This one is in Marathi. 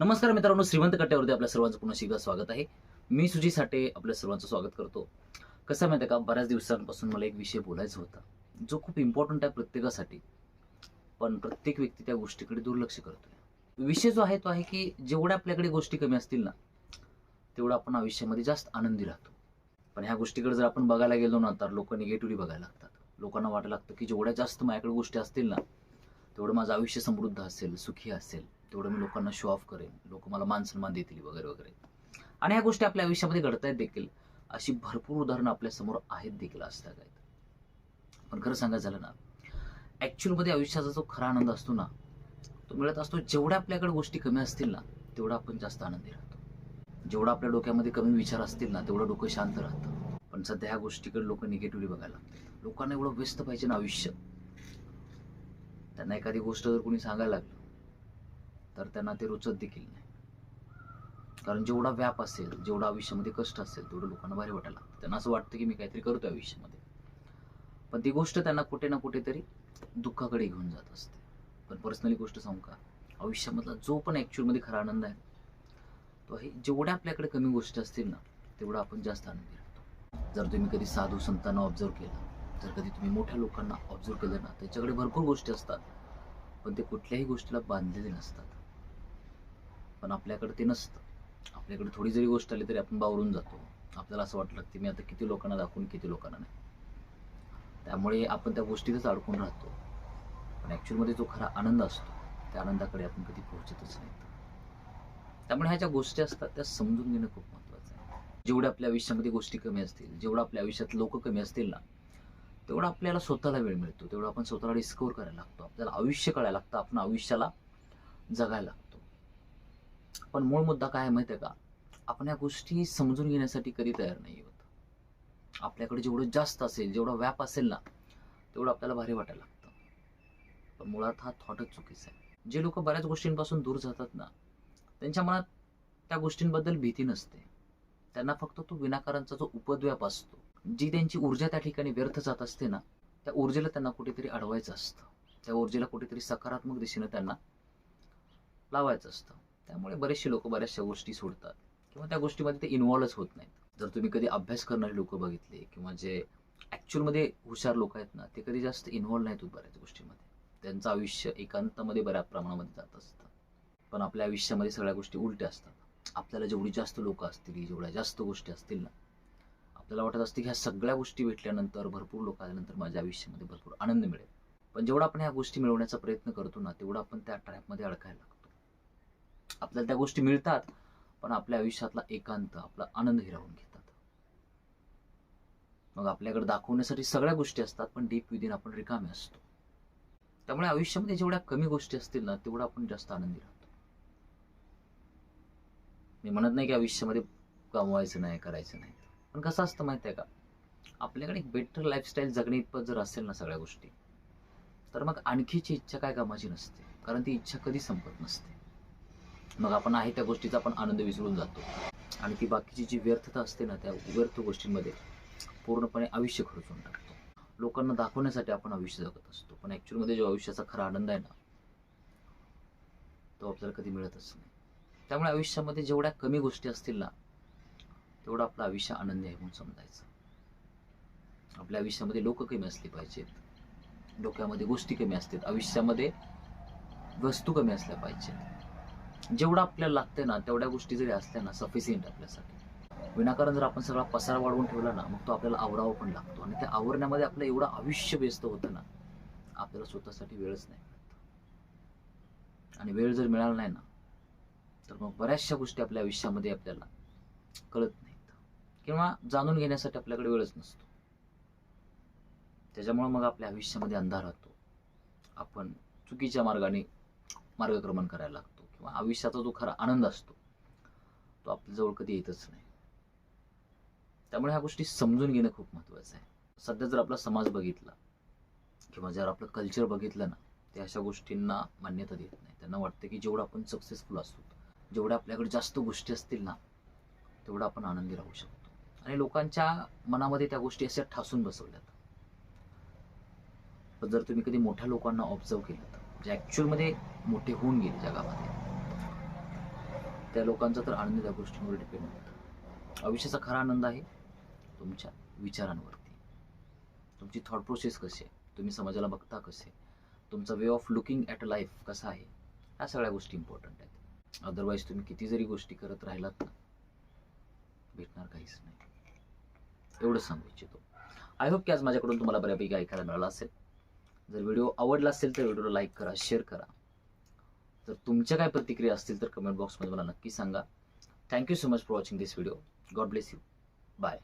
नमस्कार मित्रांनो श्रीमंत कट्ट्यावरती आपल्या सर्वांचं पुन्हा शिकत स्वागत आहे. मी सुजी साठे आपल्या सर्वांचं स्वागत करतो. कसं आहे माहिती आहे का बऱ्याच दिवसांपासून मला एक विषय बोलायचा होता जो खूप इम्पॉर्टंट आहे प्रत्येकासाठी पण प्रत्येक व्यक्ती त्या गोष्टीकडे दुर्लक्ष करतोय. विषय जो आहे तो आहे की जेवढ्या आपल्याकडे गोष्टी कमी असतील ना तेवढं आपण आयुष्यामध्ये जास्त आनंदी राहतो. पण ह्या गोष्टीकडे जर आपण बघायला गेलो ना तर लोक निगेटिव्हली बघायला लागतात. लोकांना वाटायला लागतं की जेवढ्या जास्त माझ्याकडे गोष्टी असतील ना तेवढं माझं आयुष्य समृद्ध असेल सुखी असेल. तेवढं मी लोकांना शो ऑफ करेन. लोक मला मान सन्मान देतील वगैरे वगैरे. आणि ह्या गोष्टी आपल्या आयुष्यामध्ये घडतायत देखील. अशी भरपूर उदाहरणं आपल्यासमोर आहेत देखील असतात आहेत पण खरं सांगायचं झालं ना ॲक्च्युअलमध्ये आयुष्याचा जो खरा आनंद असतो ना तो मिळत असतो जेवढ्या आपल्याकडे गोष्टी कमी असतील ना तेवढा आपण जास्त आनंदी राहतो. जेवढा आपल्या डोक्यामध्ये कमी विचार असतील ना तेवढं डोकं शांत राहतं. पण सध्या ह्या गोष्टीकडे लोक निगेटिव्हली बघायला लोकांना एवढं व्यस्त पाहिजे ना आयुष्य. त्यांना एखादी गोष्ट जर कोणी सांगायला लागलं तर त्यांना ते रुचत देखील नाही. कारण जेवढा व्याप असेल जेवढा आयुष्यामध्ये कष्ट असेल तेवढं लोकांना भारी वाटायला लागतं. त्यांना असं वाटतं की मी काहीतरी करतोय आयुष्यामध्ये. पण ती गोष्ट त्यांना कुठे ना कुठेतरी दुःखाकडे घेऊन जात असते. पण पर्सनली गोष्ट सांगू का? आयुष्यामधला जो पण ॲक्च्युअलमध्ये खरा आनंद आहे तो आहे जेवढ्या आपल्याकडे कमी गोष्टी असतील ना तेवढा आपण जास्त आनंदी राहतो. जर तुम्ही कधी साधू संतांना ऑब्झर्व केलं जर कधी तुम्ही मोठ्या लोकांना ऑब्झर्व केलं ना त्याच्याकडे भरपूर गोष्टी असतात. पण ते कुठल्याही गोष्टीला बांधलेले नसतात. पण आपल्याकडे ते नसतं. आपल्याकडे थोडी जरी गोष्ट आली तरी आपण बावरून जातो. आपल्याला असं वाटलं की मी आता किती लोकांना दाखवून किती लोकांना नाही. त्यामुळे आपण त्या गोष्टीतच अडकून राहतो. पण ॲक्च्युअलमध्ये जो खरा आनंद असतो त्या आनंदाकडे आपण कधी पोहोचतच नाही त्यामुळे ह्या ज्या गोष्टी असतात त्या समजून घेणं खूप महत्त्वाचं आहे. जेवढ्या आपल्या आयुष्यामध्ये गोष्टी कमी असतील जेवढं आपल्या आयुष्यात लोक कमी असतील ना तेवढा आपल्याला स्वतःला वेळ मिळतो. तेवढा आपण स्वतःला डिस्कवर करायला लागतो. आपल्याला आयुष्य कळायला लागतं. आपण आयुष्याला जगायला लागतो. पण मूळ मुद्दा काय माहिती आहे का? आपण या गोष्टी समजून घेण्यासाठी कधी तयार नाही होत आपल्याकडे जेवढं जास्त असेल जेवढा व्याप असेल ना तेवढं आपल्याला भारी वाटायला लागतं. पण मुळात हा थॉटच चुकीचा आहे. जे लोक बऱ्याच गोष्टींपासून दूर जातात ना त्यांच्या मनात त्या गोष्टींबद्दल भीती नसते. त्यांना फक्त तो विनाकारांचा जो उपद्व्याप असतो जी त्यांची ऊर्जा त्या ठिकाणी व्यर्थ जात असते ना त्या ऊर्जेला त्यांना कुठेतरी अडवायचं असतं. त्या ऊर्जेला कुठेतरी सकारात्मक दिशेनं त्यांना लावायचं असतं. त्यामुळे बरेचसे लोक बऱ्याचशा गोष्टी सोडतात. किंवा त्या गोष्टीमध्ये ते इन्व्हॉल्वच होत नाहीत. जर तुम्ही कधी अभ्यास करणारे लोक बघितले किंवा जे ॲक्च्युअलमध्ये हुशार लोक आहेत ना ते कधी जास्त इन्व्हॉल्व नाहीत होत बऱ्याच गोष्टीमध्ये. त्यांचं आयुष्य एकांतामध्ये बऱ्याच प्रमाणामध्ये जात असतं. पण आपल्या आयुष्यामध्ये सगळ्या गोष्टी उलट्या असतात. आपल्याला जेवढी जास्त लोक असतील जेवढ्या जास्त गोष्टी असतील ना आपल्याला वाटत असते की ह्या सगळ्या गोष्टी भेटल्यानंतर भरपूर लोक आल्यानंतर माझ्या आयुष्यामध्ये भरपूर आनंद मिळेल. पण जेवढा आपण ह्या गोष्टी मिळवण्याचा प्रयत्न करतो ना तेवढा आपण त्या ट्रॅपमध्ये अडकायला लागतो. आपल्याला त्या गोष्टी मिळतात पण आपल्या आयुष्यातला एकांत आपला आनंद हिरावून घेतात. मग आपल्याकडे दाखवण्यासाठी सगळ्या गोष्टी असतात पण डीप विदिन आपण रिकामे असतो. त्यामुळे आयुष्यामध्ये जेवढ्या कमी गोष्टी असतील ना तेवढा आपण जास्त आनंदी राहतो. मी म्हणत नाही की आयुष्यामध्ये कमवायचं नाही करायचं नाही. पण कसं असतं माहिती आहे का? आपल्याकडे एक बेटर लाईफस्टाईल जगणे इतपत जर असेल ना सगळ्या गोष्टी तर मग आणखीची इच्छा काय कामाची नसते. कारण ती इच्छा कधी संपत नसते. मग आपण आहे त्या गोष्टीचा आपण आनंद विसरून जातो. आणि ती बाकीची जी व्यर्थता असते ना त्या व्यर्थ गोष्टींमध्ये पूर्णपणे आयुष्य खर्चून टाकतो. लोकांना दाखवण्यासाठी आपण आयुष्य जगत असतो. पण ॲक्च्युअलमध्ये जो आयुष्याचा खरा आनंद आहे ना तो आपल्याला कधी मिळतच नाही. त्यामुळे आयुष्यामध्ये जेवढ्या कमी गोष्टी असतील ना तेवढं आपलं आयुष्य आनंदी आहे म्हणून समजायचं. आपल्या आयुष्यामध्ये लोक कमी असली पाहिजेत. डोक्यामध्ये गोष्टी कमी असतात. आयुष्यामध्ये वस्तू कमी असल्या पाहिजेत. जेवढं आपल्याला लागते ना तेवढ्या गोष्टी जरी असल्या ना सफिशियंट आपल्यासाठी. विनाकारण जर आपण सगळा पसार वाढवून ठेवला ना मग तो आपल्याला आवरावा पण लागतो. आणि त्या आवरण्यामध्ये आपलं एवढं आयुष्य व्यस्त होतं ना आपल्याला स्वतःसाठी वेळच नाही मिळत. आणि वेळ जर मिळाला नाही ना तर मग बऱ्याचशा गोष्टी आपल्या आयुष्यामध्ये आपल्याला कळत नाहीत. किंवा जाणून घेण्यासाठी आपल्याकडे वेळच नसतो. त्याच्यामुळे मग आपल्या आयुष्यामध्ये अंधार राहतो. आपण चुकीच्या मार्गाने मार्गक्रमण करायला लागतो. किंवा आयुष्याचा जो खरा आनंद असतो तो आपल्याजवळ कधी येतच नाही. त्यामुळे ह्या गोष्टी समजून घेणं खूप महत्त्वाचं आहे. सध्या जर आपला समाज बघितला किंवा जर आपलं कल्चर बघितलं ना ते अशा गोष्टींना मान्यता देत नाही. त्यांना वाटतं की जेवढं आपण सक्सेसफुल असतो जेवढ्या आपल्याकडे जास्त गोष्टी असतील ना तेवढं आपण आनंदी राहू शकतो. आणि लोकांच्या मनामध्ये त्या गोष्टी अशा ठासून बसवल्यात. पण जर तुम्ही कधी मोठ्या लोकांना ऑब्झर्व केलं जे ॲक्च्युअलमध्ये मोठे होऊन गेले जगामध्ये त्या लोकांचा तर आनंद त्या गोष्टींवर डिपेंड होतं. आयुष्याचा खरा आनंद आहे तुमच्या विचारांवरती. तुमची थॉट प्रोसेस कशी आहे? तुम्ही समाजाला बघता कसे? तुमचा way of looking at a life कसा आहे? ह्या सगळ्या गोष्टी इम्पॉर्टंट आहेत. अदरवाईज तुम्ही किती जरी गोष्टी करत राहिलात ना भेटणार काहीच नाही. एवढं सांगू इच्छितो. आय होप की आज माझ्याकडून तुम्हाला बऱ्यापैकी ऐकायला मिळालं असेल. जर व्हिडिओ आवडला असेल तर व्हिडिओला लाईक करा शेअर करा. तर तुमच्या काय प्रतिक्रिया असतील तर कमेंट बॉक्समध्ये मला नक्की सांगा. Thank you so much for watching this video God bless you bye